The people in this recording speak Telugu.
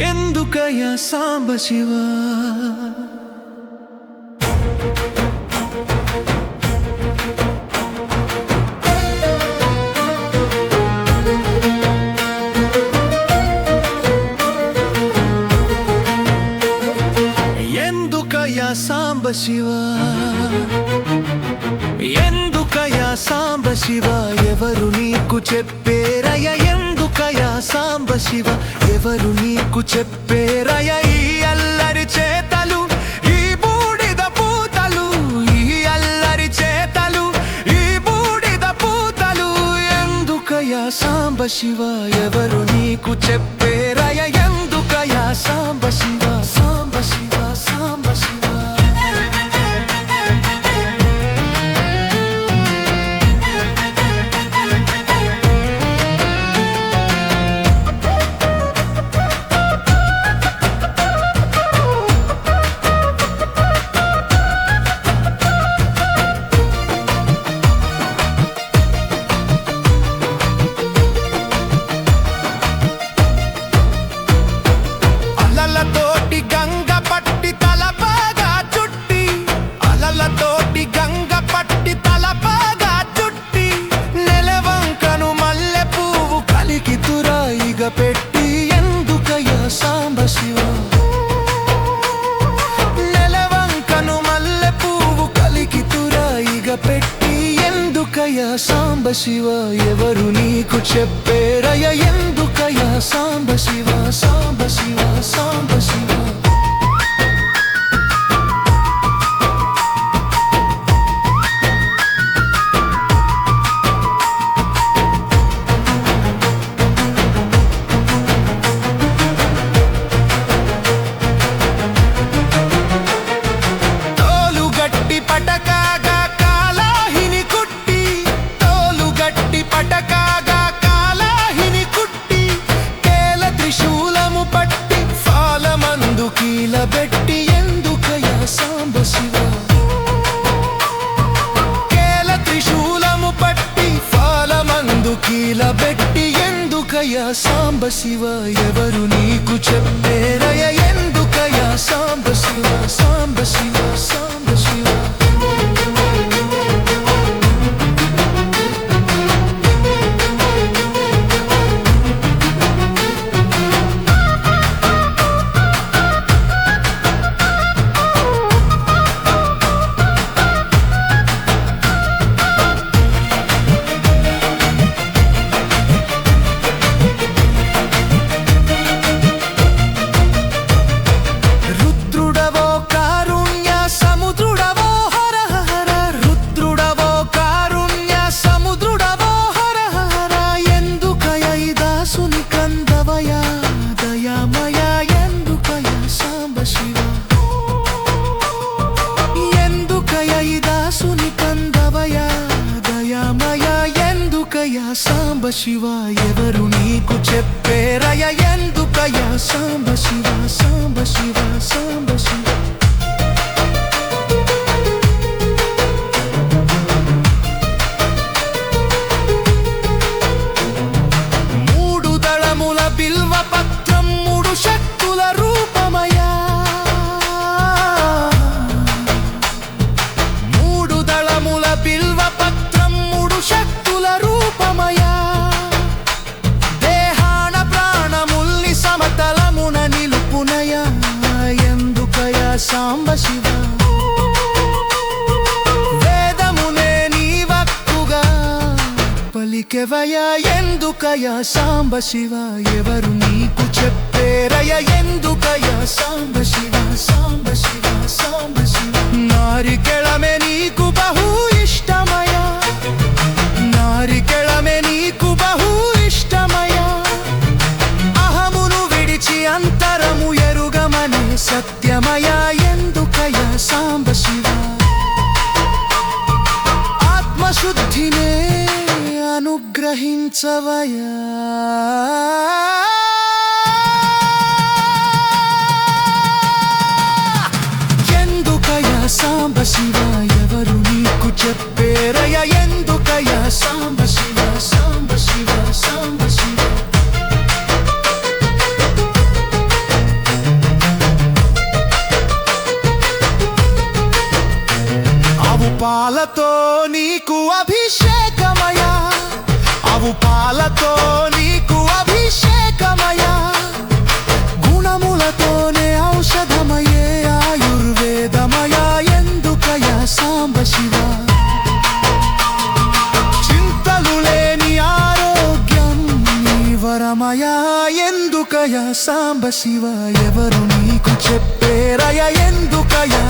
ఎందుకయ్యా సాంబ శివ? ఎందుకయ్యా సాంబ శివ? ఎందుకయ్యా సాంబ శివ? ఎవరు నీకు చెప్పేరయ్య సాంబ శివ ఎవరు నీకు చెప్పేరయ ఈ అల్లరి చేతలు? ఈ బూడిద పూతలు ఈ అల్లరి చేతలు ఈ బూడిద పూతలు ఎందుకయా సాంబ శివ? ఎవరు నీకు చెప్పేరయ ఎందుకయా సాంబ శివ సాంబ శివ? సాంబ శివ ఎవరు నీకు చెప్పేరయ ఎందుకయ సాంబ శివ సాంబ శివ సాంబ శివ ఎందుకయ్యా సాంబ శివ ఎవరు నీకు చెప్పేరయ ఎందుకయ్యా సాంబ శివ సాంబ శివ సాంబ శివ? సాంబ శివ ఎవరు నీకు చెప్పేరయ ఎందుకయ సాంబ శివ సాంబ శివ సాంబ శివ. పలికెవయా ఎందుకయా సాంబ శివ ఎవరు నీ ఎందుకయా సాంబ శివ ఎవరు నీకు చెప్పేరయ? ఎందుకయా సాంబ శివ సాంబ శివ సాంబ శివ పాలతో నీకు అభిషేకమయా? అవు పాలతో నీకు అభిషేకమయా గుణములతోనే ఔషధమయే ఆయుర్వేదమయా ఎందుకయా సాంబ శివ? చింతలు లేని ఆరోగ్యం నీ వరమయా ఎందుకయా సాంబ శివ? ఎవరు నీకు చెప్పేరయ ఎందుకయా